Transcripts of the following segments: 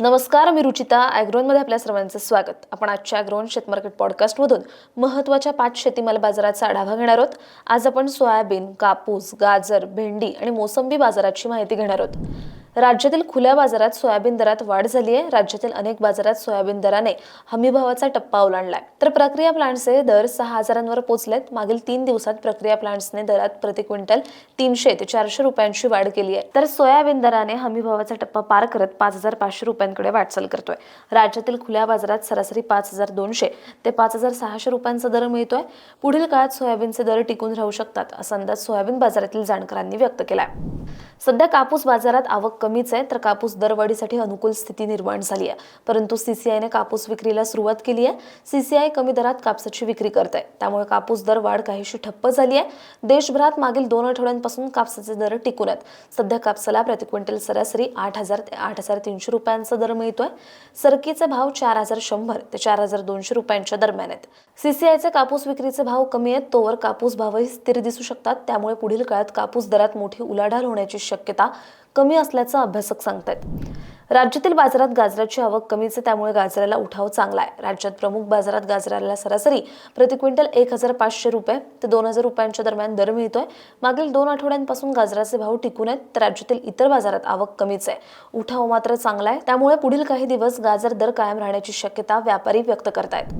नमस्कार मी रुचिता ॲग्रोनमध्ये आपल्या सर्वांचं स्वागत. आपण आजच्या ॲग्रोन शेतमार्केट पॉडकास्टमधून महत्त्वाच्या पाच शेतीमाल बाजाराचा आढावा घेणार आहोत. आज आपण सोयाबीन कापूस गाजर भेंडी आणि मोसंबी बाजाराची माहिती घेणार आहोत. राज्यातील खुल्या बाजारात सोयाबीन दरात वाढ झाली आहे. राज्यातील अनेक बाजारात सोयाबीन दराने हमीभावाचा टप्पा ओलांडलाय. तर प्रक्रिया प्लांट्सचे दर सहा हजारांवर पोहोचलेत. मागील तीन दिवसात प्रक्रिया प्लांट्सने दरात प्रति क्विंटल तीनशे ते चारशे रुपयांची वाढ केली आहे. तर सोयाबीन दराने हमीभावाचा टप्पा पार करत पाच हजार पाचशे रुपयांकडे वाटचाल करतोय. राज्यातील खुल्या बाजारात सरासरी पाच हजार दोनशे ते पाच हजार सहाशे रुपयांचा दर मिळतोय. पुढील काळात सोयाबीनचे दर टिकून राहू शकतात असा अंदाज सोयाबीन बाजारातील जाणकारांनी व्यक्त केलाय. सध्या कापूस बाजारात आवक कमीच आहे तर कापूस दरवाढीसाठी अनुकूल स्थिती निर्माण झाली आहे. परंतु सीसीआयने कापूस विक्रीला सुरुवात केली आहे. सीसीआय कमी दरात कापसाची विक्री करत आहे त्यामुळे कापूस दर वाढ काहीशी ठप्प झाली आहे. देशभरात मागील दोन आठवड्यांपासून कापसाचे दर टिकून आहेत. सध्या कापसाला प्रति क्विंटल सरासरी आठ हजार ते आठ हजार तीनशे रुपयांचा दर मिळतोय. सरकीचे भाव चार हजार शंभर ते चार हजार दोनशे रुपयांच्या दरम्यान आहेत. सीसीआयचे कापूस विक्रीचे भाव कमी आहेत तोवर कापूस भावही स्थिर दिसू शकतात. त्यामुळे पुढील काळात कापूस दरात मोठी उलाढाल होण्याची शक्यता कमी असल्याचं अभ्यासक सांगतायत. राज्यातील बाजारात गाजराची आवक कमीच आहे त्यामुळे गाजराला उठाव चांगला आहे. राज्यात प्रमुख बाजारात गाजराला सरासरी प्रति क्विंटल एक हजार पाचशे रुपये ते दोन हजार रुपयांच्या दरम्यान दर मिळतोय. मागील दोन आठवड्यांपासून गाजराचे भाव टिकून आहेत तर राज्यातील इतर बाजारात आवक कमीच आहे. उठाव मात्र चांगला आहे त्यामुळे पुढील काही दिवस गाजर दर कायम राहण्याची शक्यता व्यापारी व्यक्त करतायत.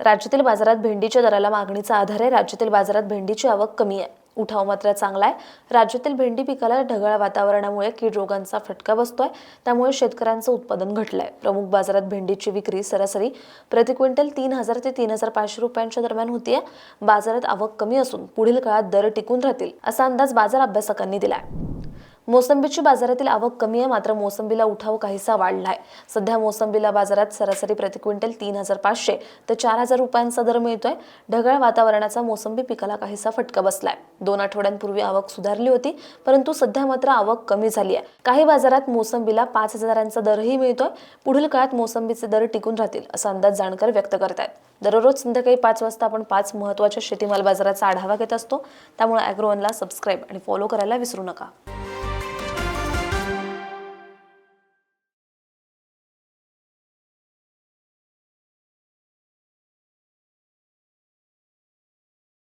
राज्यातील बाजारात भेंडीच्या दराला मागणीचा आधार आहे राज्यातील बाजारात भेंडीची आवक कमी आहे. उठाव मात्र चांगला आहे राज्यातील भेंडी पिकाला ढगाळ वातावरणामुळे कीड रोगांचा फटका बसतोय. त्यामुळे शेतकऱ्यांचं उत्पादन घटलंय. प्रमुख बाजारात भेंडीची विक्री सरासरी प्रति क्विंटल तीन हजार ते तीन हजार पाचशे रुपयांच्या दरम्यान होतीये. बाजारात आवक कमी असून पुढील काळात दर टिकून राहतील असा अंदाज बाजार अभ्यासकांनी दिलाय. मोसंबीची बाजारातील आवक कमी आहे मात्र मोसंबीला उठाव काहीसा वाढला आहे सध्या मोसंबीला बाजारात सरासरी प्रति क्विंटल तीन हजार पाचशे ते चार हजार रुपयांचा दर मिळतोय. ढगाळ वातावरणाचा मोसंबी पिकाला काहीसा फटका बसलाय. दोन आठवड्यांपूर्वी आवक सुधारली होती परंतु सध्या मात्र आवक कमी झाली आहे. काही बाजारात मोसंबीला पाच हजारांचा दरही मिळतोय. पुढील काळात मोसंबीचे दर टिकून राहतील असा अंदाज जाणकार व्यक्त करतायत. दररोज संध्याकाळी पाच वाजता आपण पाच महत्त्वाच्या शेतीमाल बाजाराचा आढावा घेत असतो. त्यामुळे अॅग्रोवनला सबस्क्राईब आणि फॉलो करायला विसरू नका.